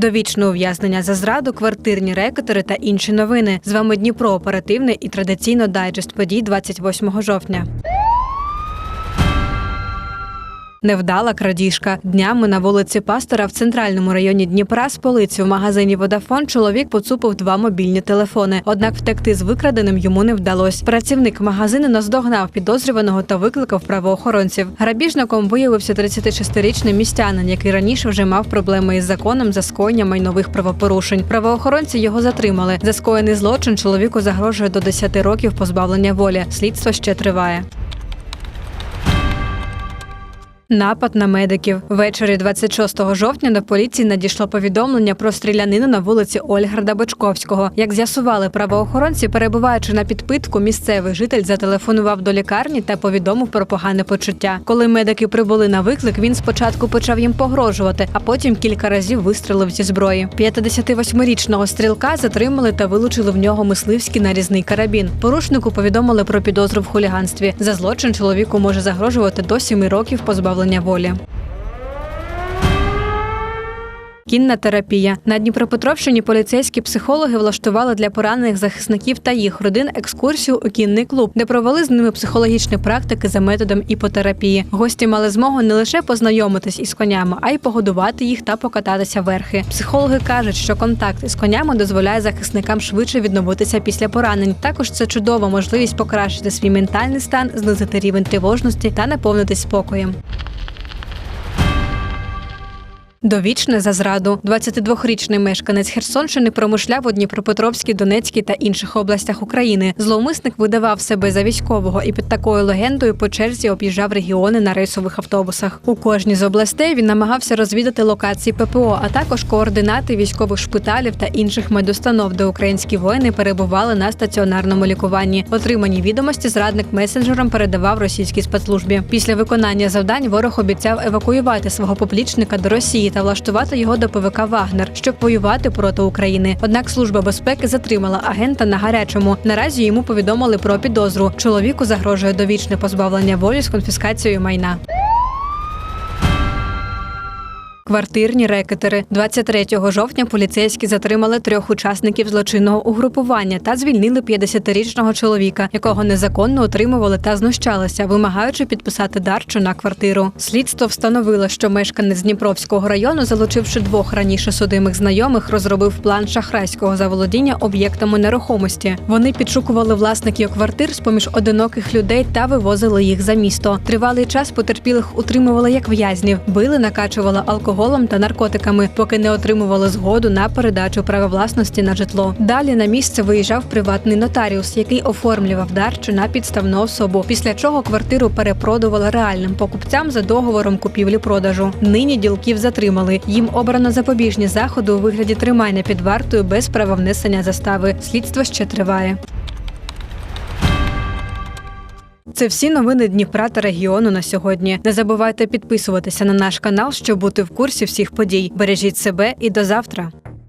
Довічне ув'язнення за зраду, квартирні рекетери та інші новини. З вами Дніпро оперативний і традиційно дайджест подій 28 жовтня. Невдала крадіжка. Днями на вулиці Пастора в центральному районі Дніпра з полиці в магазині Водафон чоловік поцупив два мобільні телефони. Однак втекти з викраденим йому не вдалося. Працівник магазину наздогнав підозрюваного та викликав правоохоронців. Грабіжником виявився 36-річний містянин, який раніше вже мав проблеми із законом за скоєння майнових правопорушень. Правоохоронці його затримали. За скоєний злочин чоловіку загрожує до 10 років позбавлення волі. Слідство ще триває. Напад на медиків ввечері 26 жовтня до поліції надійшло повідомлення про стрілянину на вулиці Ольгарда Бочковського. Як з'ясували правоохоронці, перебуваючи на підпитку, місцевий житель зателефонував до лікарні та повідомив про погане почуття. Коли медики прибули на виклик, він спочатку почав їм погрожувати, а потім кілька разів вистрелив зі зброї. 58-річного стрілка затримали та вилучили в нього мисливський нарізний карабін. Порушнику повідомили про підозру в хуліганстві. За злочин чоловіку може загрожувати до 7 років позбавлення волі. Кінна терапія на Дніпропетровщині поліцейські психологи влаштували для поранених захисників та їх родин екскурсію у кінний клуб, де провели з ними психологічні практики за методом іпотерапії. Гості мали змогу не лише познайомитись із конями, а й погодувати їх та покататися верхи. Психологи кажуть, що контакт із конями дозволяє захисникам швидше відновитися після поранень. Також це чудова можливість покращити свій ментальний стан, знизити рівень тривожності та наповнитись спокоєм. Довічне за зраду. 22-річний мешканець Херсонщини промишляв у Дніпропетровській, Донецькій та інших областях України. Зловмисник видавав себе за військового і під такою легендою по черзі об'їжджав регіони на рейсових автобусах. У кожній з областей він намагався розвідати локації ППО, а також координати військових шпиталів та інших медустанов, де українські воїни перебували на стаціонарному лікуванні. Отримані відомості зрадник месенджером передавав російській спецслужбі. Після виконання завдань ворог обіцяв евакуювати свого поплічника до Росії та влаштувати його до ПВК Вагнер, щоб воювати проти України. Однак служба безпеки затримала агента на гарячому. Наразі йому повідомили про підозру. Чоловіку загрожує довічне позбавлення волі з конфіскацією майна. Квартирні рекетери 23 жовтня поліцейські затримали трьох учасників злочинного угрупування та звільнили 50-річного чоловіка, якого незаконно отримували та знущалися, вимагаючи підписати дарчу на квартиру. Слідство встановило, що мешканець Дніпровського району, залучивши двох раніше судимих знайомих, розробив план шахрайського заволодіння об'єктами нерухомості. Вони підшукували власників квартир з поміж одиноких людей та вивозили їх за місто. Тривалий час потерпілих утримували як в'язнів, били, накачували алкоголем та наркотиками, поки не отримували згоду на передачу права власності на житло. Далі на місце виїжджав приватний нотаріус, який оформлював дарчу на підставну особу. Після чого квартиру перепродували реальним покупцям за договором купівлі-продажу. Нині ділків затримали. Їм обрано запобіжні заходи у вигляді тримання під вартою без права внесення застави. Слідство ще триває. Це всі новини Дніпра та регіону на сьогодні. Не забувайте підписуватися на наш канал, щоб бути в курсі всіх подій. Бережіть себе і до завтра.